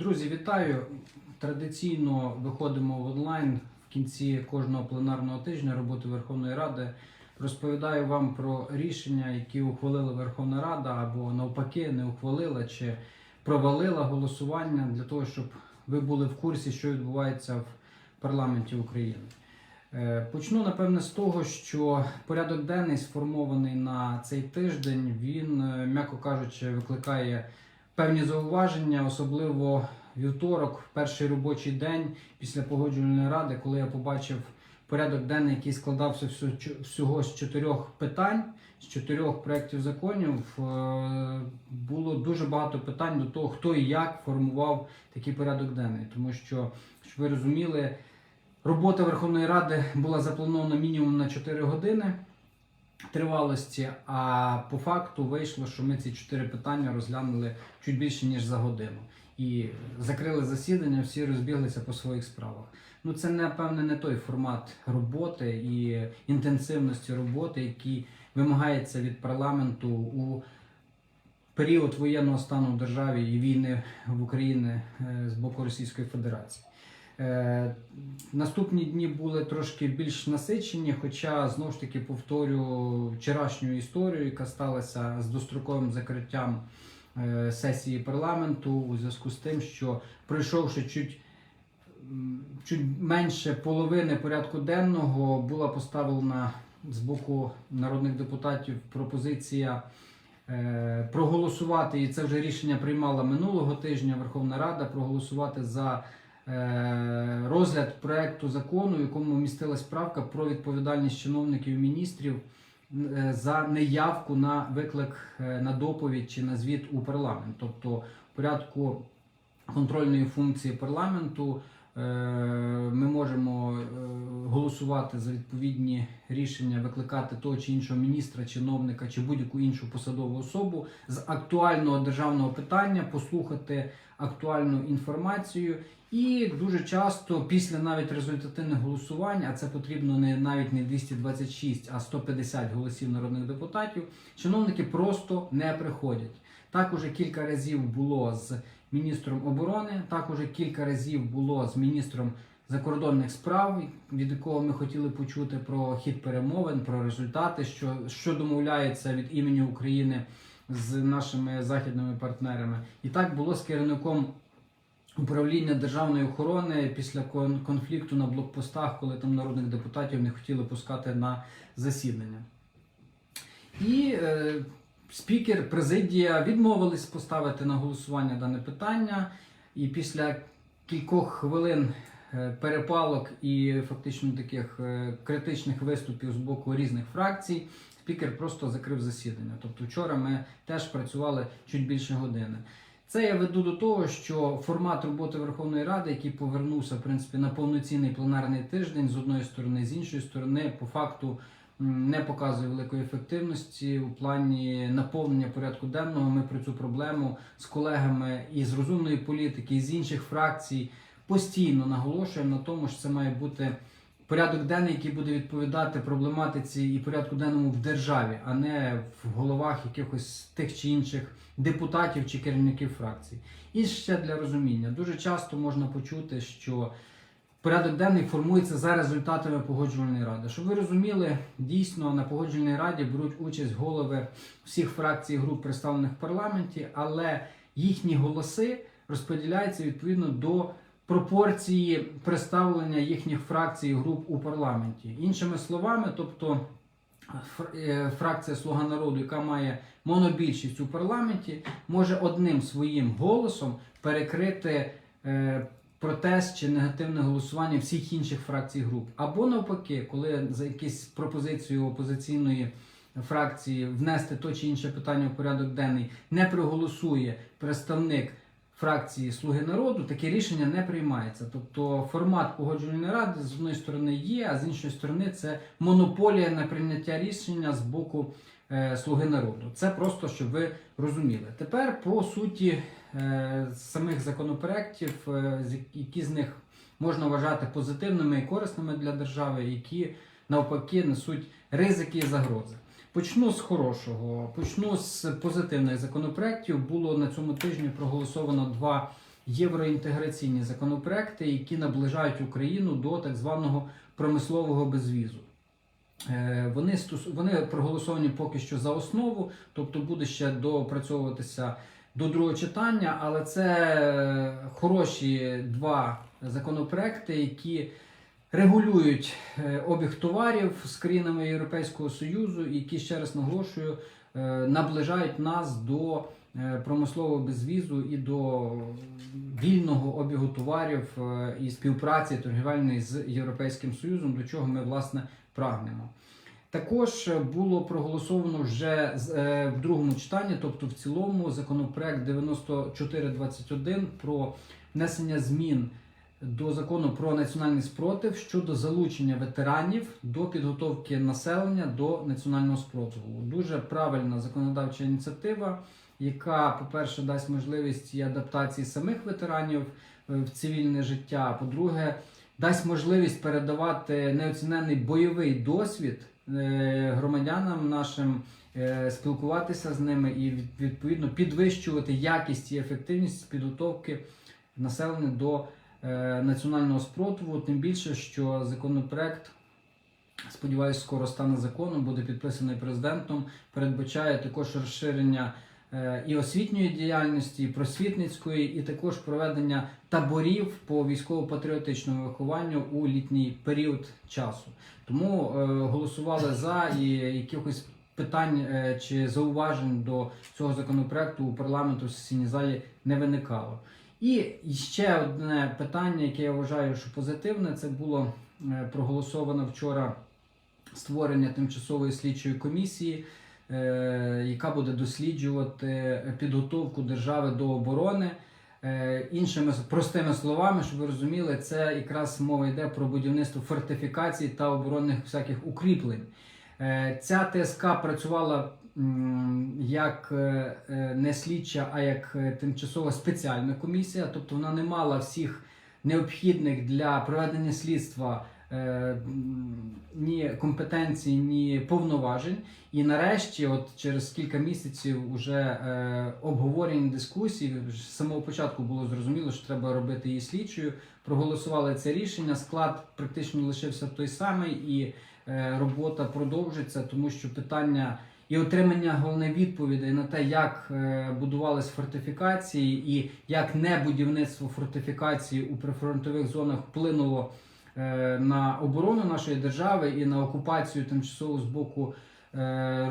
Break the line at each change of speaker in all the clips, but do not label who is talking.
Друзі, вітаю! Традиційно виходимо в онлайн в кінці кожного пленарного тижня роботи Верховної Ради. Розповідаю вам про рішення, які ухвалила Верховна Рада, або навпаки не ухвалила чи провалила голосування для того, щоб ви були в курсі, що відбувається в парламенті України. Е, Почну напевне з того, що порядок денний сформований на цей тиждень. Він, е, м'яко кажучи, викликає певні зауваження, особливо вівторок, перший робочий день після погоджувальної ради, коли я побачив порядок денний, який складався всього з чотирьох питань, з чотирьох проєктів законів, е, було дуже багато питань до того, хто і як формував такий порядок денний. Тому що, щоб ви розуміли, робота Верховної Ради була запланована мінімум на 4 години тривалості, а по факту вийшло, що ми ці чотири питання розглянули чуть більше ніж за годину. І закрили засідання, всі розбіглися по своїх справах. Ну це напевне не той формат роботи і інтенсивності роботи, який вимагається від парламенту у період воєнного стану в державі і війни в Україні е, з боку Російської Федерації. Е, Наступні дні були трошки більш насичені, хоча знову ж таки повторю вчорашню історію, яка сталася з достроковим закриттям е, сесії парламенту у зв'язку з тим, що пройшовши чуть, чуть менше половини порядку денного, була поставлена з боку народних депутатів пропозиція е, проголосувати, і це вже рішення приймала минулого тижня Верховна Рада, проголосувати за розгляд проекту закону, в якому містилась правка про відповідальність чиновників і міністрів е, за неявку на виклик е, на доповідь чи на звіт у парламент. Тобто в порядку контрольної функції парламенту е, ми можемо е, голосувати за відповідні рішення, викликати того чи іншого міністра, чиновника чи будь-яку іншу посадову особу з актуального державного питання, послухати актуальну інформацію. І дуже часто після навіть результативних голосувань, а це потрібно не навіть не 226, а 150 голосів народних депутатів, чиновники просто не приходять. Так уже кілька разів було з міністром оборони, так уже кілька разів було з міністром закордонних справ, від якого ми хотіли почути про хід перемовин, про результати, що, що домовляється від імені України з нашими західними партнерами. І так було з керівником управління державної охорони після кон- конфлікту на блокпостах, коли там народних депутатів не хотіли пускати на засідання. І е, спікер, президія відмовились поставити на голосування дане питання. І після кількох хвилин е, перепалок і фактично таких е, критичних виступів з боку різних фракцій, спікер просто закрив засідання. Тобто вчора ми теж працювали чуть більше години. Це я веду до того, що формат роботи Верховної Ради, який повернувся в принципі на повноцінний пленарний тиждень, з одної сторони, з іншої сторони, по факту не показує великої ефективності у плані наповнення порядку денного. Ми про цю проблему з колегами із розумної політики, і з інших фракцій постійно наголошуємо на тому, що це має бути порядок денний, який буде відповідати проблематиці і порядку денному в державі, а не в головах якихось тих чи інших депутатів чи керівників фракцій. І ще для розуміння, дуже часто можна почути, що порядок денний формується за результатами погоджувальної ради. Щоб ви розуміли, дійсно на погоджувальній раді беруть участь голови всіх фракцій і груп, представлених в парламенті, але їхні голоси розподіляються відповідно до пропорції представлення їхніх фракцій і груп у парламенті. Іншими словами, тобто е, фракція Слуга народу, яка має монобільшість у парламенті, може одним своїм голосом перекрити е, протест чи негативне голосування всіх інших фракцій груп. Або навпаки, коли за якісь пропозицію опозиційної фракції внести то чи інше питання в порядок денний не проголосує представник фракції Слуги народу, таке рішення не приймається. Тобто формат погоджувальної ради з одної сторони є, а з іншої сторони це монополія на прийняття рішення з боку е, Слуги народу. Це просто щоб ви розуміли. Тепер по суті е, самих законопроєктів, е, які з них можна вважати позитивними і корисними для держави, які навпаки несуть ризики і загрози. Почну з хорошого, почну з позитивних законопроєктів. Було на цьому тижні проголосовано два євроінтеграційні законопроекти, які наближають Україну до так званого промислового безвізу. Е, Вони, вони проголосовані поки що за основу, тобто буде ще допрацьовуватися до другого читання, але це е, хороші два законопроекти, які регулюють е, обіг товарів з країнами Європейського Союзу, які ще раз наголошую, е, наближають нас до промислового безвізу і до вільного обігу товарів і співпраці торгівельної з Європейським Союзом, до чого ми власне прагнемо. Також е, було проголосовано вже е, в другому читанні, тобто в цілому, законопроект 9421 про внесення змін до закону про національний спротив щодо залучення ветеранів до підготовки населення до національного спротиву. Дуже правильна законодавча ініціатива, яка, по-перше, дасть можливість і адаптації самих ветеранів е, в цивільне життя. По-друге, дасть можливість передавати неоцінений бойовий досвід громадянам нашим, е, спілкуватися з ними і відповідно підвищувати якість і ефективність підготовки населення до е, національного спротиву. Тим більше, що законопроект. Сподіваюсь, скоро стане законом, буде підписаний президентом. Передбачає також розширення е, і освітньої діяльності, і просвітницької, і також проведення таборів по військово-патріотичному вихованню у літній період часу. Тому е, голосували за і якихось питань е, чи зауважень до цього законопроекту у парламенту в сесійній залі не виникало. І ще одне питання, яке я вважаю, що позитивне, це було е, проголосовано вчора створення тимчасової слідчої комісії, е, яка буде досліджувати підготовку держави до оборони. Е, Іншими простими словами, щоб ви розуміли, це якраз мова йде про будівництво фортифікацій та оборонних всяких укріплень. Е, Ця ТСК працювала як е, е, не слідча, а як е, тимчасова спеціальна комісія, тобто вона не мала всіх необхідних для проведення слідства е, ні компетенцій, ні повноважень. І нарешті, от через кілька місяців, уже е, обговорень дискусій, вже з самого початку було зрозуміло, що треба робити її слідчою. Проголосували це рішення. Склад практично лишився той самий, і е, робота продовжиться, тому що питання і отримання головне відповідей на те, як е, будувались фортифікації, і як не будівництво фортифікацій у прифронтових зонах вплинуло е, на оборону нашої держави і на окупацію тимчасову з боку е,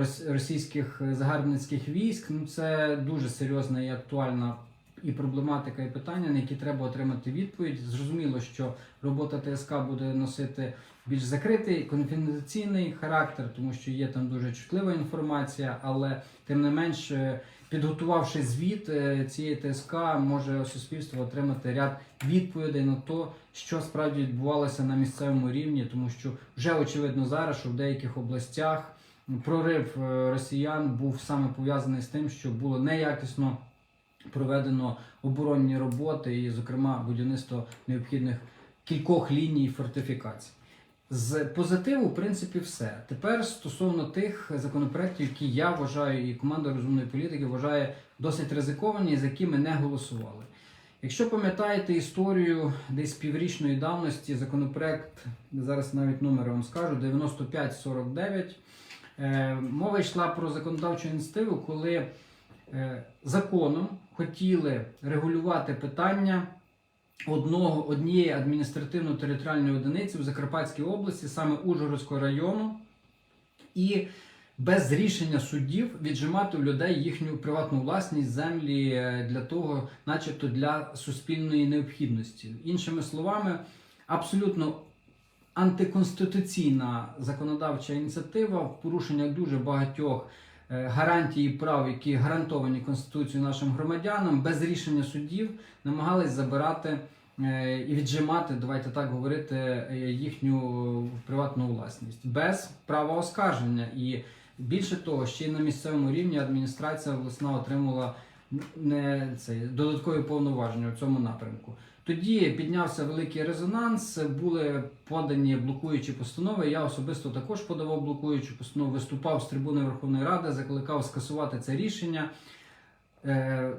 рос- російських загарбницьких військ. Ну це дуже серйозна і актуальна і проблематика, і питання, на які треба отримати відповідь. Зрозуміло, що робота ТСК буде носити більш закритий конфіденційний характер, тому що є там дуже чутлива інформація, але тим не менш, е, підготувавши звіт е, цієї ТСК, може суспільство отримати ряд відповідей на те, що справді відбувалося на місцевому рівні, тому що вже очевидно зараз, що в деяких областях прорив е, росіян був саме пов'язаний з тим, що було неякісно проведено оборонні роботи, і, зокрема, будівництво необхідних кількох ліній фортифікацій. З позитиву, в принципі, все. Тепер стосовно тих законопроєктів, які я вважаю, і команда розумної політики вважає досить ризиковані, за які ми не голосували. Якщо пам'ятаєте історію десь піврічної давності, законопроект, зараз навіть номер вам скажу, 9549, е, мова йшла про законодавчу ініціативу, коли е, законом хотіли регулювати питання одного, однієї адміністративно-територіальної одиниці в Закарпатській області, саме Ужгородського району, і без рішення суддів віджимати у людей їхню приватну власність землі е, для того, начебто для суспільної необхідності. Іншими словами, абсолютно антиконституційна законодавча ініціатива в порушення дуже багатьох е, гарантій і прав, які гарантовані Конституцією нашим громадянам, без рішення суддів намагались забирати е, і віджимати, давайте так говорити, е, їхню приватну власність без права оскарження. І більше того, ще й на місцевому рівні адміністрація обласна отримала не це додаткові повноваження у цьому напрямку. Тоді піднявся великий резонанс, були подані блокуючі постанови. Я особисто також подавав блокуючу постанову, виступав з трибуни Верховної Ради, закликав скасувати це рішення. Е,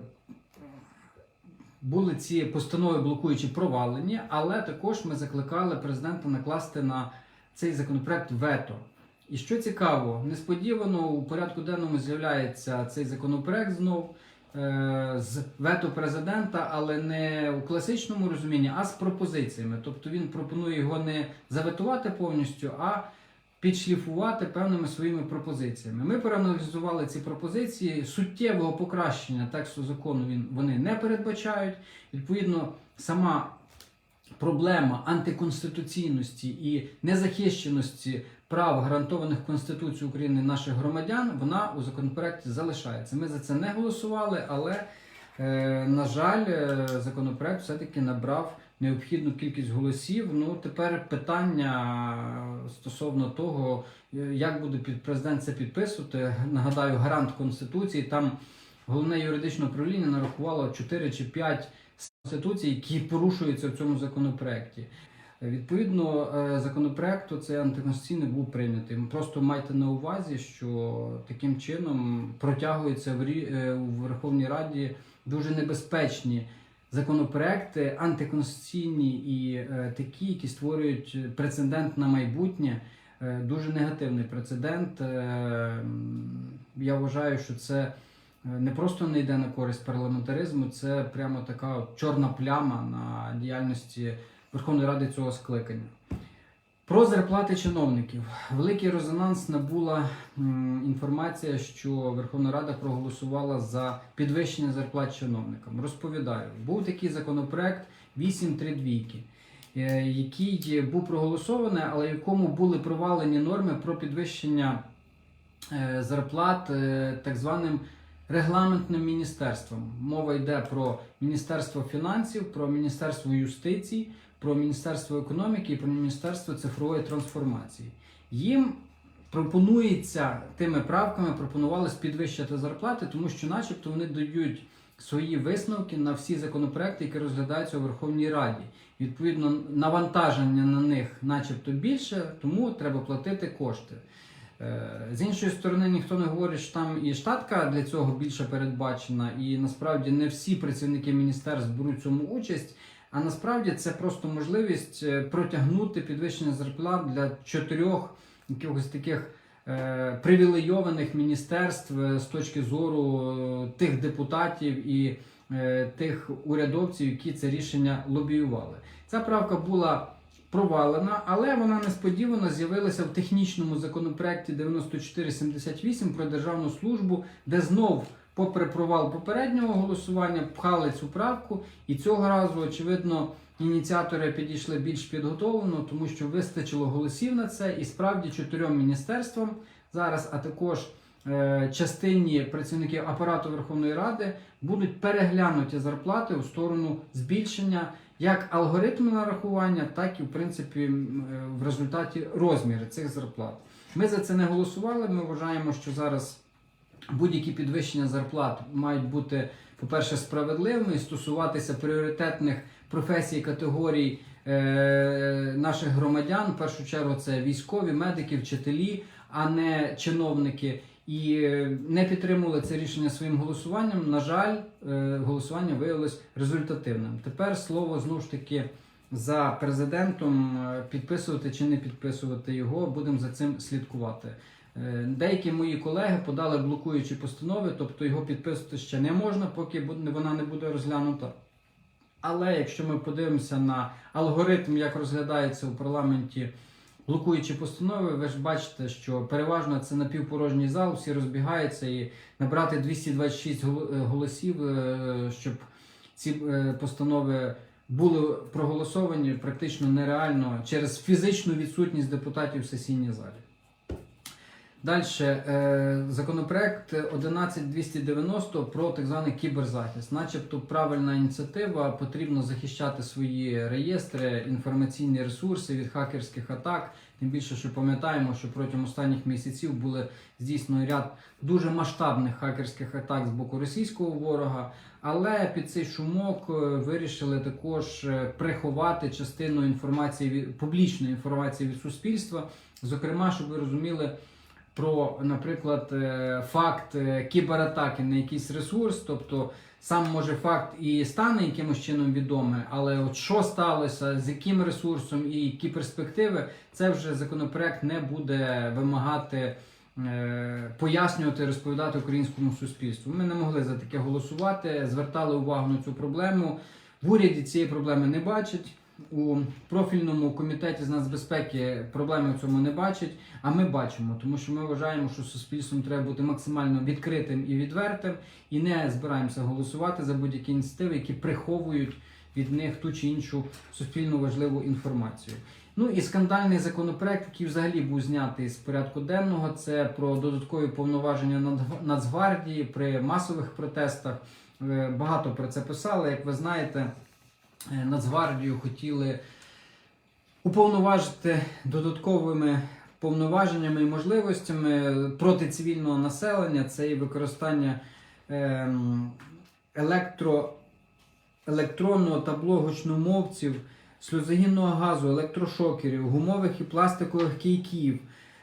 були ці постанови блокуючі провалені, але також ми закликали президента накласти на цей законопроект вето. І що цікаво, несподівано у порядку денному з'являється цей законопроект знов з вето президента, але не у класичному розумінні, а з пропозиціями. Тобто він пропонує його не заветувати повністю, а підшліфувати певними своїми пропозиціями. Ми проаналізували ці пропозиції. Суттєвого покращення тексту закону він, вони не передбачають. Відповідно, сама проблема антиконституційності і незахищеності прав гарантованих Конституцією України наших громадян, вона у законопроекті залишається. Ми за це не голосували, але е, на жаль, е, законопроект все-таки набрав необхідну кількість голосів. Ну тепер питання стосовно того, е, як буде президент це підписувати. Нагадаю, гарант конституції там головне юридичне управління нарахувало 4 чи 5 конституцій, які порушуються в цьому законопроекті. Відповідно, е, законопроект цей антиконституційний був прийнятий. Просто майте на увазі, що таким чином протягуються в е, у Верховній Раді дуже небезпечні законопроекти, антиконституційні і е, такі, які створюють прецедент на майбутнє. Дуже негативний прецедент. Я вважаю, що це не просто не йде на користь парламентаризму, це прямо така чорна пляма на діяльності Верховної Ради цього скликання. Про зарплати чиновників. Великий резонанс набула інформація, що Верховна Рада проголосувала за підвищення зарплат чиновникам. Розповідаю, був такий законопроект 832, е, який був проголосований, але якому були провалені норми про підвищення е, зарплат е, так званим регламентним міністерством. Мова йде про Міністерство фінансів, про Міністерство юстиції, про Міністерство економіки і про Міністерство цифрової трансформації. Їм пропонується тими правками пропонувалось підвищити зарплати, тому що, начебто, вони дають свої висновки на всі законопроекти, які розглядаються у Верховній Раді. Відповідно, навантаження на них, начебто, більше, тому треба платити кошти. Е, З іншої сторони, ніхто не говорить, що там і штатка для цього більше передбачена, і насправді не всі працівники міністерств беруть цьому участь. А насправді це просто можливість е, протягнути підвищення зарплат для чотирьох якихось таких е, привілейованих міністерств е, з точки зору е, тих депутатів і е, тих урядовців, які це рішення лобіювали. Ця правка була провалена, але вона несподівано з'явилася в технічному законопроекті 9478 про державну службу, де знов, попри провал попереднього голосування, пхали цю правку. І цього разу, очевидно, ініціатори підійшли більш підготовлено, тому що вистачило голосів на це, і справді чотирьом міністерствам зараз, а також е, частині працівників апарату Верховної Ради будуть переглянуті зарплати у сторону збільшення як алгоритму нарахування, так і в принципі е, в результаті розміри цих зарплат. Ми за це не голосували. Ми вважаємо, що зараз будь-які підвищення зарплат мають бути, по-перше, справедливими стосуватися пріоритетних професій категорій е, наших громадян. В першу чергу це військові, медики, вчителі, а не чиновники. І е, не підтримували це рішення своїм голосуванням. На жаль, е, голосування виявилось результативним. Тепер слово знову ж таки за президентом е, підписувати чи не підписувати його. Будемо за цим слідкувати. Е, Деякі мої колеги подали блокуючі постанови, тобто його підписувати ще не можна, поки вона не буде розглянута. Але якщо ми подивимося на алгоритм, як розглядається у парламенті блокуючі постанови, ви ж бачите, що переважно це напівпорожній зал, всі розбігаються і набрати 226 е, голосів, е, щоб ці постанови були проголосовані практично нереально через фізичну відсутність депутатів в сесійній залі. Далі законопроект 11290 про так званий кіберзахист. Начебто правильна ініціатива, потрібно захищати свої реєстри, інформаційні ресурси від хакерських атак. Тим більше, що пам'ятаємо, що протягом останніх місяців були здійснено ряд дуже масштабних хакерських атак з боку російського ворога. Але під цей шумок е, вирішили також е, приховати частину інформації від публічної інформації від суспільства. Зокрема, щоб ви розуміли про, наприклад, е, факт е, кібератаки на якийсь ресурс, тобто Сам може факт і стане якимось чином відомий, але от що сталося, з яким ресурсом і які перспективи, це вже законопроект не буде вимагати е, пояснювати, розповідати українському суспільству. Ми не могли за таке голосувати, звертали увагу на цю проблему. В уряді цієї проблеми не бачать. У профільному комітеті з нацбезпеки проблеми в цьому не бачать, а ми бачимо, тому що ми вважаємо, що суспільством треба бути максимально відкритим і відвертим, і не збираємося голосувати за будь-які ініціативи, які приховують від них ту чи іншу суспільно важливу інформацію. Ну і скандальний законопроект, який взагалі був знятий з порядку денного, це про додаткові повноваження Нацгвардії при масових протестах. Е, Багато про це писали, як ви знаєте. Е, Нацгвардію хотіли уповноважити додатковими повноваженнями і можливостями проти цивільного населення. Це і використання ем, електро, електронного табло гучномовців, сльозогінного газу, електрошокерів, гумових і пластикових кійків.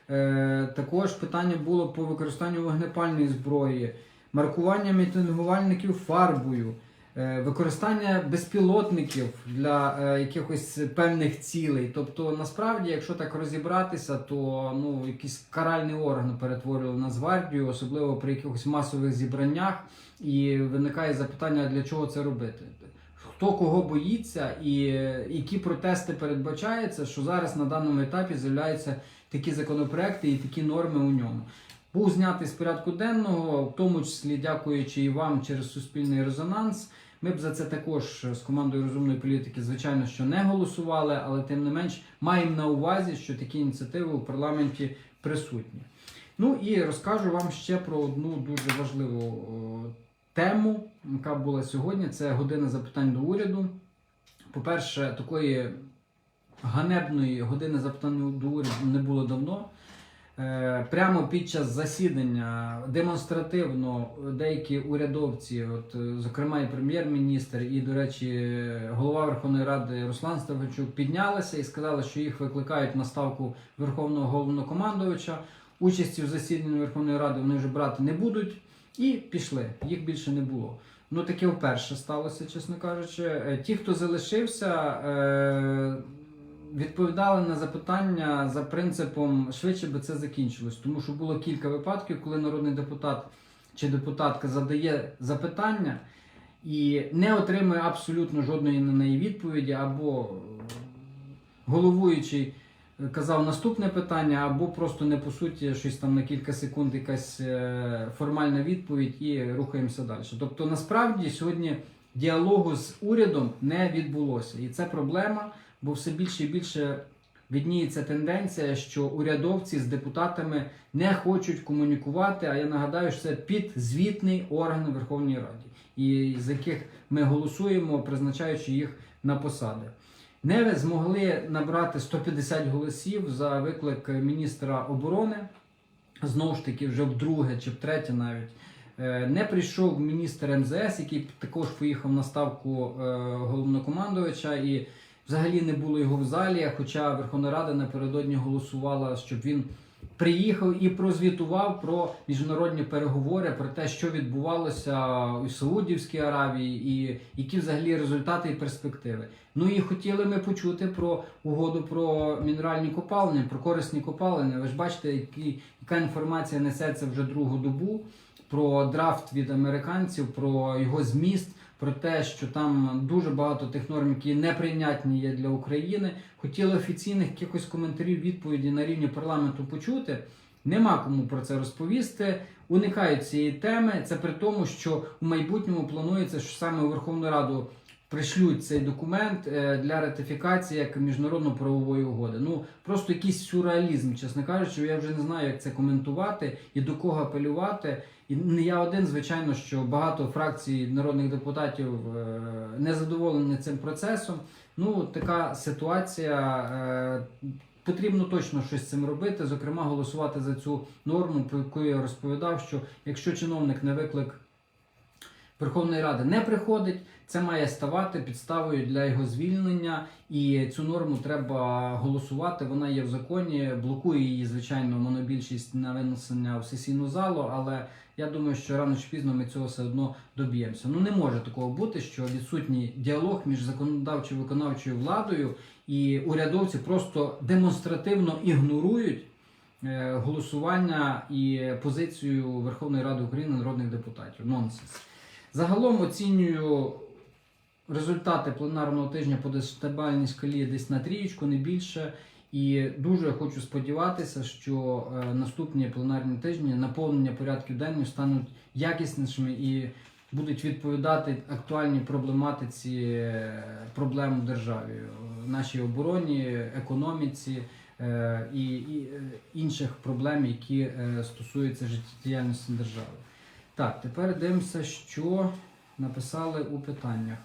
Е, також питання було по використанню вогнепальної зброї, маркування мітингувальників фарбою. Е, Використання безпілотників для е, якихось певних цілей. Тобто, насправді, якщо так розібратися, то ну, якийсь каральний орган перетворювали на Нацгвардію, особливо при якихось масових зібраннях, і виникає запитання, для чого це робити. Хто кого боїться, і е, які протести передбачаються, що зараз на даному етапі з'являються такі законопроекти і такі норми у ньому. Був знятий з порядку денного, в тому числі дякуючи і вам через суспільний резонанс. Ми б за це також з командою розумної політики, звичайно, що не голосували, але тим не менш маємо на увазі, що такі ініціативи у парламенті присутні. Ну і розкажу вам ще про одну дуже важливу тему, яка була сьогодні. Це година запитань до уряду. По-перше, такої ганебної години запитань до уряду не було давно. Е, Прямо під час засідання демонстративно деякі урядовці, от, е, зокрема і прем'єр-міністр, і, до речі, голова Верховної Ради Руслан Ставичук піднялися і сказали, що їх викликають на ставку Верховного головнокомандувача. Участі в засіданні Верховної Ради вони вже брати не будуть. І пішли. Їх більше не було. Ну таке вперше сталося, чесно кажучи. Е, Ті, хто залишився, відповідали на запитання за принципом швидше би це закінчилось. Тому що було кілька випадків, коли народний депутат чи депутатка задає запитання і не отримує абсолютно жодної на неї відповіді, або головуючий казав наступне питання, або просто не по суті щось там на кілька секунд, якась е, формальна відповідь і рухаємося далі. Тобто, насправді сьогодні діалогу з урядом не відбулося, і це проблема, бо все більше і більше відніється тенденція, що урядовці з депутатами не хочуть комунікувати. А я нагадаю, що це підзвітний орган Верховній Раді, і з яких ми голосуємо, призначаючи їх на посади. Не змогли набрати 150 голосів за виклик міністра оборони. Знову ж таки, вже вдруге чи втретє навіть. Е, Не прийшов міністр МЗС, який також поїхав на ставку е, головнокомандувача, і взагалі не було його в залі. Хоча Верховна Рада напередодні голосувала, щоб він приїхав і прозвітував про міжнародні переговори, про те, що відбувалося у Саудівській Аравії, і які взагалі результати і перспективи. Ну і хотіли ми почути про угоду про мінеральні копалини, про корисні копалини. Ви ж бачите, які, яка інформація несеться вже другу добу про драфт від американців, про його зміст. Про те, що там дуже багато тих норм, які неприйнятні є для України, хотіли офіційних якихось коментарів, відповіді на рівні парламенту почути. Нема кому про це розповісти. Уникають цієї теми. Це при тому, що у майбутньому планується, що саме Верховну Раду пришлють цей документ е, для ратифікації як міжнародно-правової угоди. Ну просто якийсь сюрреалізм, чесно кажучи, я вже не знаю, як це коментувати і до кого апелювати. І не я один, звичайно, що багато фракцій народних депутатів е, не задоволені цим процесом. Ну, така ситуація. е, Потрібно точно щось з цим робити, зокрема, голосувати за цю норму, про яку я розповідав, що якщо чиновник на виклик Верховної Ради не приходить, це має ставати підставою для його звільнення, і цю норму треба голосувати. Вона є в законі, блокує її, звичайно, монобільшість на винесення в сесійну залу, але Я думаю, що рано чи пізно ми цього все одно доб'ємося. Ну не може такого бути, що відсутній діалог між законодавчою виконавчою владою і урядовці просто демонстративно ігнорують е, голосування і позицію Верховної Ради України народних депутатів. Нонсенс. Загалом оцінюю результати пленарного тижня по десятибальній скалі десь на трієчку, не більше. І дуже хочу сподіватися, що е, наступні пленарні тижні наповнення порядків денних стануть якіснішими і будуть відповідати актуальній проблематиці е, проблем в державі, нашій обороні, економіці е, і, інших проблем, які стосуються життєдіяльності держави. Так, тепер дивимося, що написали у питаннях.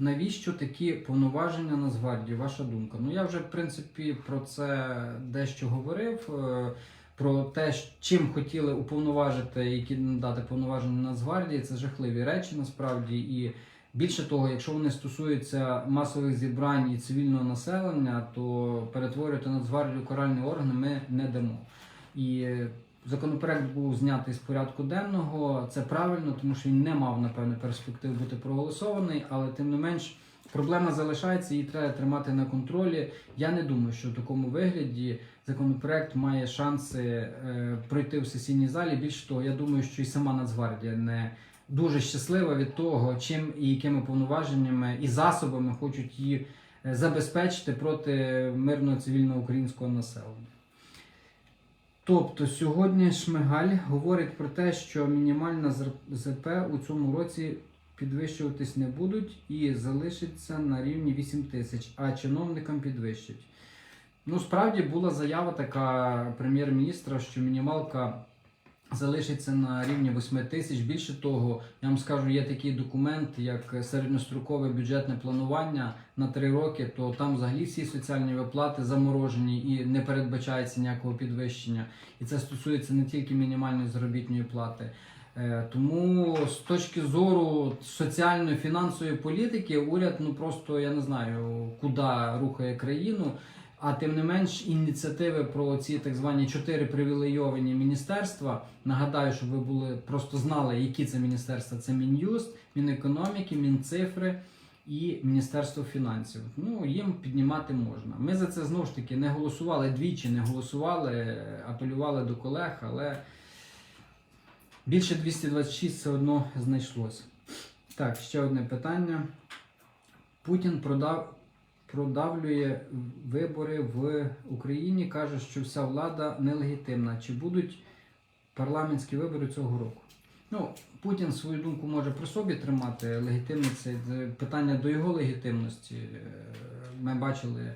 Навіщо такі повноваження Нацгвардії? Ваша думка? Ну я вже в принципі про це дещо говорив. е, Про те, чим хотіли уповноважити, які надати повноваження Нацгвардії, це жахливі речі насправді. І більше того, якщо вони стосуються масових зібрань і цивільного населення, то перетворювати Нацгвардію в каральний орган ми не дамо. І законопроект був знятий з порядку денного. Це правильно, тому що він не мав напевне перспектив бути проголосований, але тим не менш. Проблема залишається, її треба тримати на контролі. Я не думаю, що в такому вигляді законопроект має шанси е, пройти в сесійній залі. Більше того, я думаю, що і сама Нацгвардія не дуже щаслива від того, чим і якими повноваженнями і засобами хочуть її е, забезпечити проти мирного цивільного українського населення. Тобто сьогодні Шмигаль говорить про те, що мінімальна ЗП у цьому році підвищуватись не будуть і залишиться на рівні 8 тисяч, а чиновникам підвищать. Ну, справді була заява така прем'єр-міністра, що мінімалка залишиться на рівні 8 тисяч. Більше того, я вам скажу, є такий документ, як середньострокове бюджетне планування на 3 роки, то там взагалі всі соціальні виплати заморожені і не передбачається ніякого підвищення. І це стосується не тільки мінімальної заробітної плати. Е, Тому з точки зору соціальної фінансової політики уряд ну просто я не знаю куди рухає країну. А тим не менш, ініціативи про ці так звані чотири привілейовані міністерства. Нагадаю, щоб ви були просто знали, які це міністерства. Це Мін'юст, Мінекономіки, Мінцифри і Міністерство фінансів. Ну їм піднімати можна. Ми за це знову ж таки не голосували двічі, не голосували, апелювали до колег, але більше 226 все одно знайшлося. Так, ще одне питання. Путін продав продавлює вибори в Україні, каже, що вся влада нелегітимна. Чи будуть парламентські вибори цього року? Ну, Путін свою думку може при собі тримати. Легітимність це питання до його легітимності. Е, Ми бачили,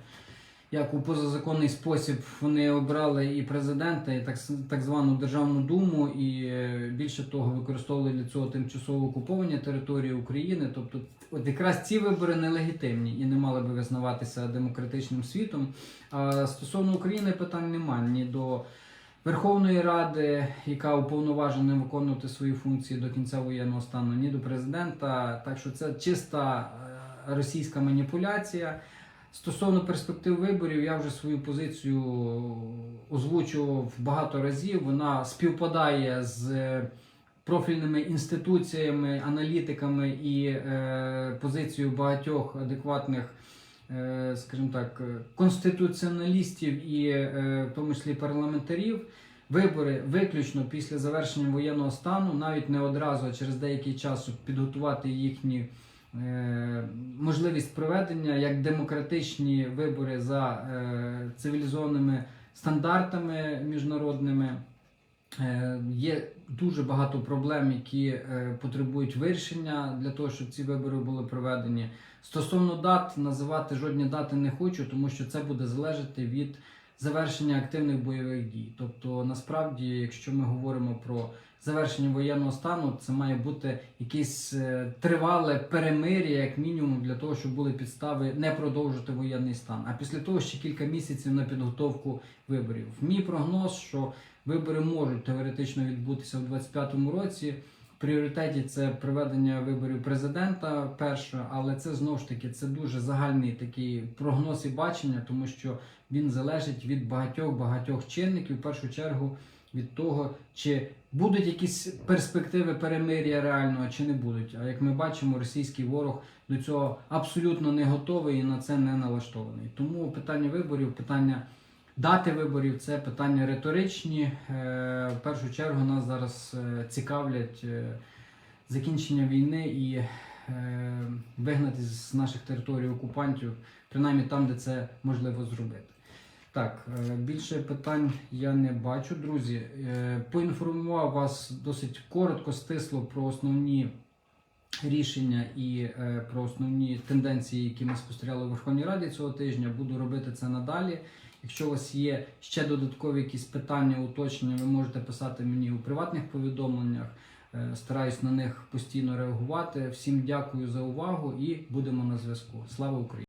як у позазаконний спосіб вони обрали і президента, і так, так звану Державну Думу, і е, більше того, використовували для цього тимчасово окуповані території України. Тобто, от якраз ці вибори нелегітимні і не мали би визнаватися демократичним світом. А стосовно України питань немає ні до Верховної Ради, яка уповноважена виконувати свої функції до кінця воєнного стану, ні до президента. Так що це чиста е, російська маніпуляція. Стосовно перспектив виборів, я вже свою позицію озвучував багато разів. Вона співпадає з е, профільними інституціями, аналітиками і е, позицією багатьох адекватних, е, скажімо так, конституціоналістів і е, в тому числі парламентарів. Вибори виключно після завершення воєнного стану, навіть не одразу, а через деякий час, підготувати їхні можливість проведення як демократичні вибори за е, цивілізованими стандартами міжнародними. Е, Є дуже багато проблем, які е, потребують вирішення для того, щоб ці вибори були проведені. Стосовно дат, називати жодні дати не хочу, тому що це буде залежати від завершення активних бойових дій. Тобто, насправді, якщо ми говоримо про завершення воєнного стану, це має бути якесь е, тривале перемир'я, як мінімум, для того, щоб були підстави не продовжити воєнний стан. А після того ще кілька місяців на підготовку виборів. Мій прогноз, що вибори можуть теоретично відбутися в 2025 році. Пріоритеті це проведення виборів президента перше, але це знову ж таки це дуже загальний такий прогноз і бачення, тому що він залежить від багатьох багатьох чинників. В першу чергу від того, чи будуть якісь перспективи перемир'я реального, чи не будуть. А як ми бачимо, російський ворог до цього абсолютно не готовий і на це не налаштований. Тому питання виборів, питання дати виборів це питання риторичні. Е, В першу чергу нас зараз е, цікавлять е, закінчення війни і вигнати з наших територій окупантів, принаймні там, де це можливо зробити. Так, більше питань я не бачу, друзі. Поінформував вас досить коротко, стисло про основні рішення і про основні тенденції, які ми спостерігали у Верховній Раді цього тижня. Буду робити це надалі. Якщо у вас є ще додаткові якісь питання, уточнення, ви можете писати мені у приватних повідомленнях. Е, Стараюсь на них постійно реагувати. Всім дякую за увагу і будемо на зв'язку. Слава Україні!